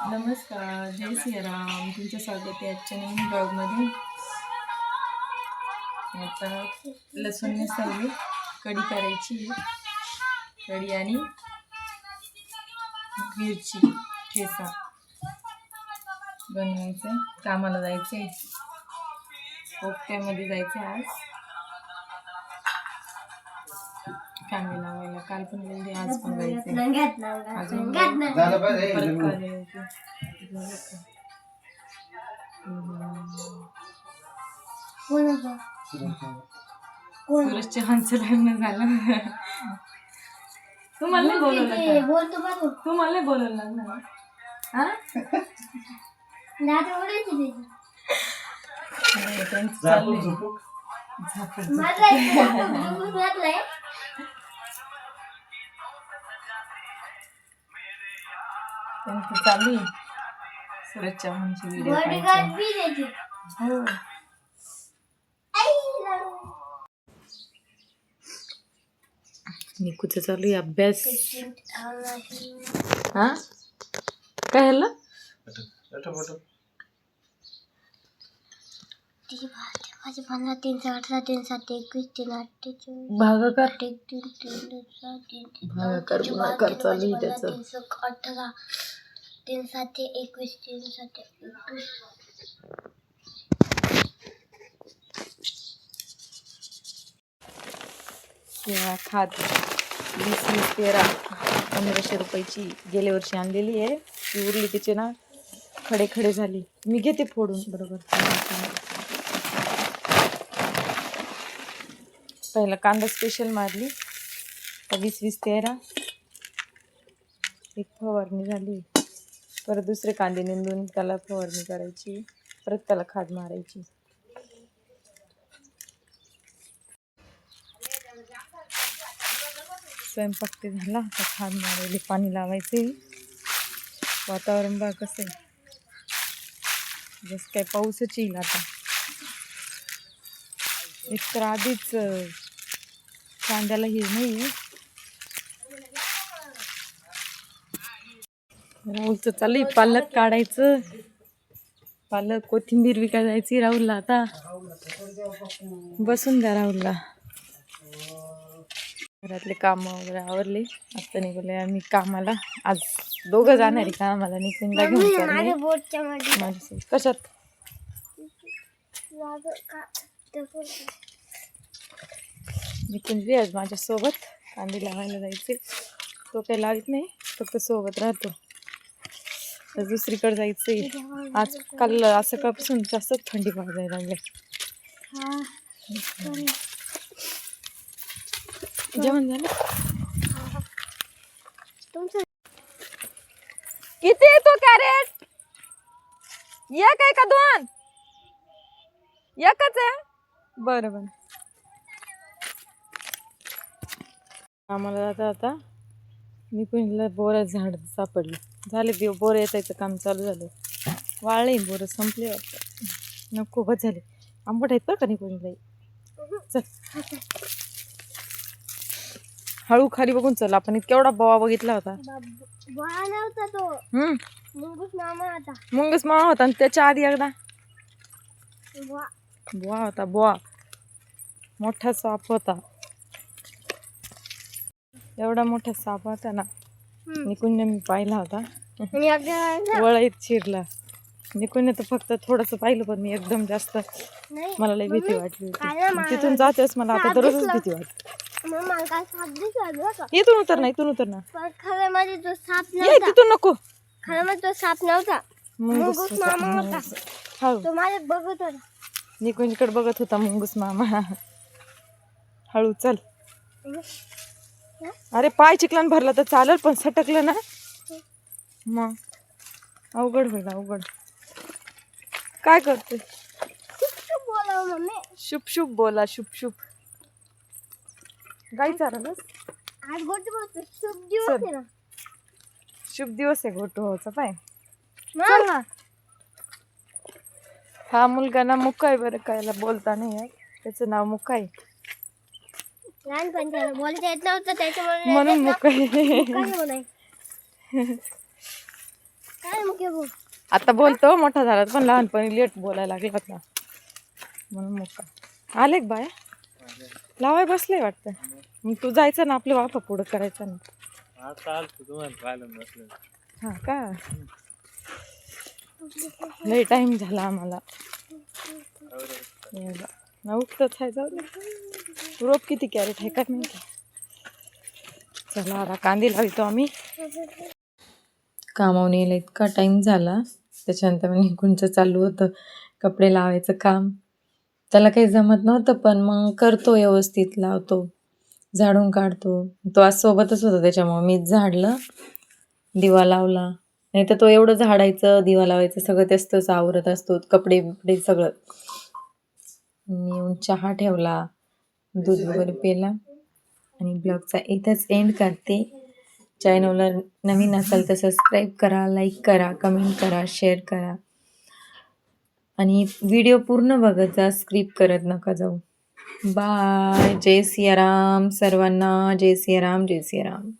नमस्कार जय सियाराम. तुमचं स्वागत आहे आजच्या नवीन ब्लॉगमध्ये. आता लसूण मिसळली कढी करायची आहे. कढी आणि मिरची ठेसा बनवायचं आहे कामाला जायचं आहे पोपट्यामध्ये जायचं आहे आज. कामे लावायला. काल पण गेले आज पण जायचं अजून झालं हे परत हांचं लग्न झालं. तुम्हाला नाही बोलवलं का? बोलतो बघू तुम्हाला नाही बोलवलं लग्न हा? दादा ओढायची त्याची नाही, त्यांचं झापूक चाललंय. झुपूक. झापूक. माझा एक झुपून घातलाय त्यांचं चालू आहे. सुरजच्या हांची व्हिडिओ हो. निकूचं चालू आहे? अभ्यास. हा? काय हल्ला माझे पंधरा तीन साठ सात तीन सात एकवीस तीन अठ्ठेचाळीस भागाकार. एक तीन तीन दोन सात तीन तीन भागाकार गुणाकार चालू आहे त्याचं. अठरा तीन सात एकवीस तीन सात एकवीस. किंवा खाद वीस पंधराशे रुपयाची गेल्या वर्षी आणलेली आहे. ती उरली तिचे ना खडे खडे झाली. मी घेते फोडून. बरोबर. पहिला कांदा स्पेशल मारली. वीस वीस तेरा. एक फवारणी झाली. परत दुसरे कांदे निंदून त्याला फवारणी करायची. परत त्याला खाद मारायची. स्वयंपाक ते झाला. आता खाद मारायला पाणी लावायचे वातावरण बा कसं आहे. जसं काय पाऊसच येईल आता. एक तर आधीच कांद्याला हे नाही राहुलचं चालू पालक काढायचं. पालक कोथिंबीर विकायला जायची राहुलला आता. बसून द्या राहुलला. घरातले काम वगैरे आवरले. आता निघाले आम्ही कामाला. आज दोघं जाणार आहे कामाला. माझ्यासोबत कशात? मी का आज माझ्यासोबत. कांदे लावायला जायचे. तो काही लावित नाही फक्त सोबत राहतो. तर दुसरीकडे जायचं आज काल आज सकाळपासून जास्त थंडी वाजायला लागली. जेवण झालं? किती येतो कॅरेट एक आहे का दोन? एकच आहे? बरं बरं. आम्हाला आता आता निकुंजला बोरा झाड सापडले. झाले बी बोर येतायचं काम चालू झालं. वाळले बोरं संपले वाटतं. न खूपच झाले. आंबट आहेत बरं का निकुंजला चल. हळू खाली बघून चल. आपण इतका एवढा बवा बघितला होता. मुंगूस मामा होता. मुंगस मामा होता आणि त्याच्या आधी एकदा. बुवा. बुवा होता बुवा. मोठा साप होता. एवढा मोठा साप होता ना निकुंज मी पाहिला होता. वळईत शिरला निकुंज तर फक्त थोडंसं पाहिलं पण मी एकदम जास्त मला लई भीती वाटली तिथून जातेच मला आता दररोजच. भीती वाटते. इथून उतर ना इथून उतर ना नव्हता. तिथून नको. मध्ये तो साप नव्हता. होता, बघत निकुंजकडे बघत होता मुंगूस मामा. हळू चल. अरे पाय चिकलान भरला तर चालेल पण सटकलं ना? मग. अवघड होईल अवघड. काय करते? मम्मी. शुभ शुभ बोला शुभ शुभ गाई बोलतो शुभ दिवस आहे ना. शुभ दिवस आहे गोटू होचा पाय. हा मुलगा ना मुक्का आहे बरं काय याला बोलता नाही. त्याचं नाव मुक्का आहे. लहानपणी त्याला बोलता येत नव्हतं त्याच्यामुळे म्हणून मुक्का काय हे बोल आता बोलतो मोठा झाला पण लहानपणी लेट बोलायला लागला होता म्हणून मोका आले का बाय. लावाय बसले वाटतं. मग तू जायचं ना आपले वाफा पुढं करायचं ना. हा का? लई टाइम झाला आम्हाला. उठतच आहे जाऊ दे. रोप किती कॅरेट आहे का नाही चला आता कांदे लावतो आम्ही. कामावून यायला इतका टाईम झाला. त्याच्यानंतर मग निघूनचं चालू होतं. कपडे लावायचं काम. त्याला काही जमत नव्हतं पण मग करतो व्यवस्थित लावतो. झाडून काढतो. तो आज सोबतच होता त्याच्यामुळं मीच झाडलं. दिवा लावला. नाही तर तो एवढं झाडायचं दिवा लावायचं सगळं तेच आवरत असतो. कपडे बिपडे सगळं. मी येऊन चहा ठेवला. दूध वगैरे पेला आणि ब्लॉगचा इथंच एंड करते. चॅनलला नवीन असाल तर सबस्क्राईब करा लाईक करा कमेंट करा शेअर करा. आणि व्हिडिओ पूर्ण बघत जा स्क्रिप करत नका जाऊ. बाय जय सियाराम सर्वांना. जय सियाराम जय सियाराम.